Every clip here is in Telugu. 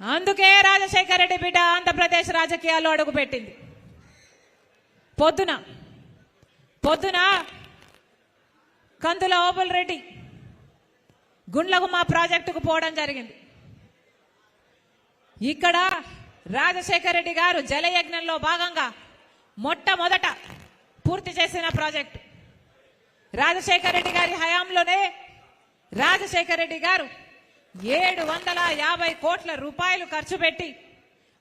అందుకే రాజశేఖర రెడ్డి బిడ్డ ఆంధ్రప్రదేశ్ రాజకీయాల్లో అడుగుపెట్టింది. పొద్దున పొద్దున కందుల ఓబుల్ రెడ్డి గుండ్లగుమ్మ ప్రాజెక్టుకు పోవడం జరిగింది. ఇక్కడ రాజశేఖర రెడ్డి గారు జలయజ్ఞంలో భాగంగా మొట్టమొదట పూర్తి చేసిన ప్రాజెక్టు. రాజశేఖర రెడ్డి గారి హయాంలోనే రాజశేఖర రెడ్డి గారు ఏడు వందల యాభై కోట్ల రూపాయలు ఖర్చు పెట్టి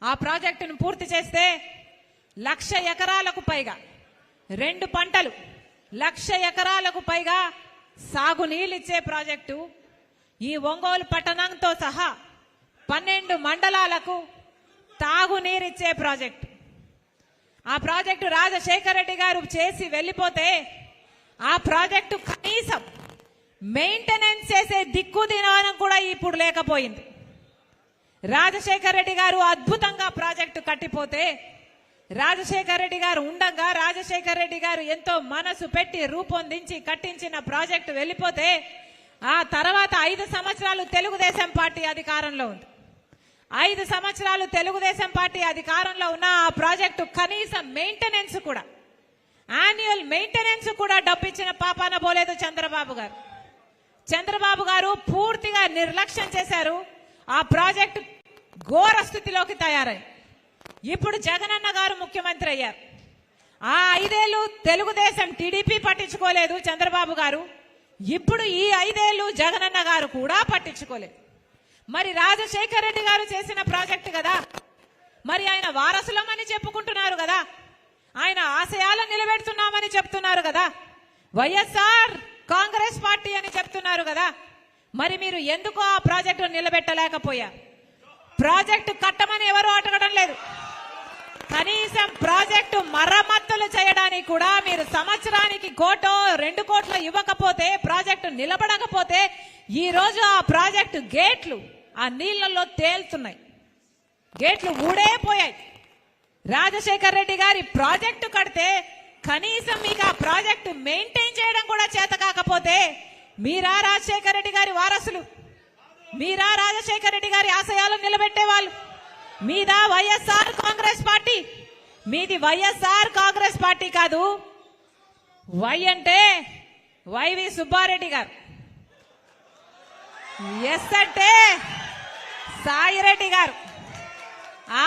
ఆ ప్రాజెక్టును పూర్తి చేస్తే లక్ష ఎకరాలకు పైగా రెండు పంటలు లక్ష ఎకరాలకు పైగా సాగునీళ్ళిచ్చే ప్రాజెక్టు ఈ ఒంగోలు పట్టణంతో సహా పన్నెండు మండలాలకు తాగునీరిచ్చే ప్రాజెక్టు. ఆ ప్రాజెక్టు రాజశేఖర రెడ్డి గారు చేసి వెళ్ళిపోతే ఆ ప్రాజెక్టు కనీసం మెయింటెనెన్స్ చేసే దిక్కు దినానం కూడా ఇప్పుడు లేకపోయింది. రాజశేఖర రెడ్డి గారు అద్భుతంగా ప్రాజెక్టు కట్టిపోతే రాజశేఖర రెడ్డి గారు ఉండగా రాజశేఖర రెడ్డి గారు ఎంతో మనసు పెట్టి రూపొందించి కట్టించిన ప్రాజెక్టు వెళ్ళిపోతే ఆ తర్వాత ఐదు సంవత్సరాలు తెలుగుదేశం పార్టీ అధికారంలో ఉంది. ఐదు సంవత్సరాలు తెలుగుదేశం పార్టీ అధికారంలో ఉన్న ఆ ప్రాజెక్టు కనీసం మెయింటెనెన్స్ కూడా యాన్యువల్ మెయింటెనెన్స్ కూడా డబ్బు ఇచ్చిన పాపాన పోలేదు చంద్రబాబు గారు. చంద్రబాబు గారు పూర్తిగా నిర్లక్ష్యం చేశారు. ఆ ప్రాజెక్టు ఘోర స్థితిలోకి తయారై. ఇప్పుడు జగనన్న గారు ముఖ్యమంత్రి అయ్యారు. ఆ ఐదేళ్ళు తెలుగుదేశం టీడీపీ పట్టించుకోలేదు చంద్రబాబు గారు. ఇప్పుడు ఈ ఐదేళ్ళు జగనన్న గారు కూడా పట్టించుకోలేదు. మరి రాజశేఖర్ రెడ్డి గారు చేసిన ప్రాజెక్టు కదా. మరి ఆయన వారసులమని చెప్పుకుంటున్నారు కదా. ఆయన ఆశయాలను నిలబెడుతున్నామని చెప్తున్నారు కదా. వైఎస్ఆర్ అని కదా మరి మీరు ఎందుకు ఆ ప్రాజెక్టు నిలబెట్టలేకపోయారు? ప్రాజెక్టు కట్టమని ఎవరు అడగడం లేదు. కనీసం ప్రాజెక్టు మరమ్మతులు చేయడానికి కూడా మీరు సంవత్సరానికి కోటో రెండు కోట్లు ఇవ్వకపోతే ప్రాజెక్టు నిలబడకపోతే ఈ రోజు ఆ ప్రాజెక్టు గేట్లు ఆ నీళ్ళలో తేలుతున్నాయి. గేట్లు ఊడేపోయాయి రాజశేఖర్ రెడ్డి గారి ప్రాజెక్టు కడితే కనీసం మీకు ఆ ప్రాజెక్టు మెయింటైన్ చేయడం కూడా చేత కాకపోతే మీరా రాజశేఖర్ రెడ్డి గారి వారసులు. మీరా రాజశేఖర్ రెడ్డి గారి ఆశయాలను నిలబెట్టే వాళ్ళు మీదా వైఎస్ఆర్ కాంగ్రెస్ పార్టీ. మీది వైఎస్ఆర్ కాంగ్రెస్ పార్టీ కాదు. వై అంటే వైవి సుబ్బారెడ్డి గారు. ఎస్ అంటే సాయిరెడ్డి గారు. ఆ